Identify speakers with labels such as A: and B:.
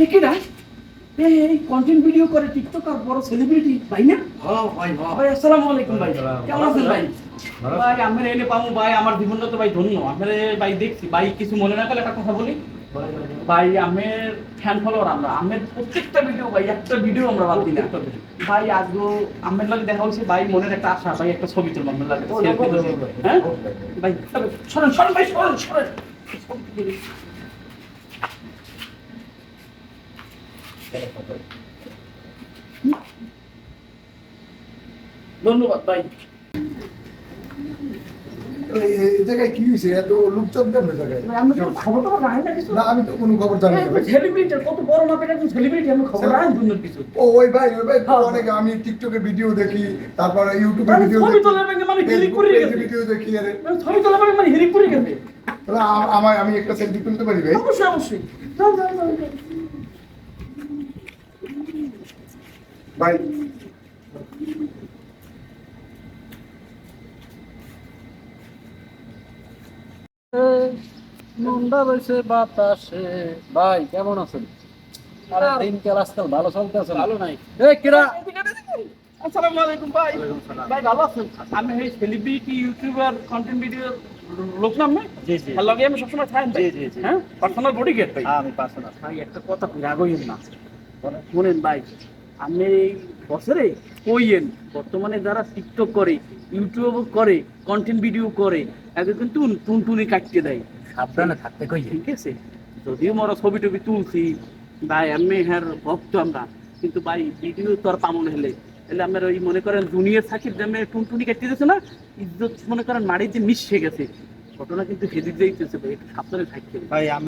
A: ঠিকই না এই কন্টেন্ট ভিডিও করে টিকটক আর বড় সেলিব্রিটি ভাই না
B: হ্যাঁ ভাই হ্যাঁ
A: ভাই আসসালামু আলাইকুম ভাই কেমন আছেন ভাই ভাই আমি এনে পাবো ভাই আমার জীবনটা তো ভাই ধন্য আমি ভাই দেখছি ভাই কিছু মনে না করলে একটা কথা বলি ভাই আমের ফ্যান ফলোয়ার আমরা আমের প্রত্যেকটা ভিডিও ভাই একটা ভিডিও আমরা বাদ দিই না ভাই আজকে আমের লাগে দেখা হচ্ছে ভাই মনের একটা আশা ভাই একটা ছবি তুলবো আমের লাগে হ্যাঁ ভাই সরেন সরেন ভাই সরেন সরেন ধন্যবাদ ভাই
C: এই এই জায়গায় কি হয়েছে? এত লোকজন কেন এই জায়গায়
A: ভাই, তো খবর টবর রাখি না কিছু?
C: না আমি তো কোনো খবর জানি না।
A: সেলিব্রিটি কত বড় মাপের একজন সেলিব্রিটি আমি খবর রাখেন জন্য কিছু।
C: ও ওই ভাই ওই ভাই। অনেক আমি টিকটকে ভিডিও দেখি তারপরে ইউটিউবে ভিডিও দেখি
A: তোলার ব্যাংকে মানে হিরিক করে গেছে।
C: ভিডিও দেখি আরে।
A: ছবি তোলার মানে হিরিক করে গেছে।
C: তাহলে আমার আমি একটা সেলফি তুলতে পারি ভাই?
A: অবশ্যই অবশ্যই। যাও যাও যাও।
C: ভাই
B: মুন্ডা বসে বাতাসে। ভাই কেমন আছেন? আরে দিন আজকাল ভালো চলতেছে ভালো নাই। এই কিরা?
A: আসসালামু আলাইকুম ভাই। ভাই ভালো আছেন? আমি এই সেলিব্রিটি ইউটিউবার কন্টেন্ট ভিডিও লোক নাম না?
B: জি জি।
A: আর লগে আমি সবসময় থাকেন
B: জি, জি, জি।
A: হ্যাঁ? পার্সোনাল বডি গেট ভাই
B: আমি পার্সোনাল
A: ভাই একটা কথা কই রাগইন না। শুনেন ভাই। আমি এই বছরে কইয়েন বর্তমানে যারা টিকটক করে ইউটিউব করে কন্টেন্ট ভিডিও করে এদের কিন্তু টুনটুনি কাটতে দেয়।
B: সাবধানে থাকতে কই
A: ঠিক আছে? যদিও মোরা ছবি টবি তুলছি ভাই আমি হ্যার ভক্ত আমরা কিন্তু ভাই ভিডিও তো আর পামন হেলে। তাহলে আমরা ওই মনে করেন জুনিয়র সাকিব দামে টুনটুনি কাটতে দিয়েছে না ইজ্জত মনে করেন মাড়িতে মিশে গেছে। ঘটনা কিন্তু সেদিক যাইতেছে ভাই একটু সাবধানে থাকতে
B: ভাই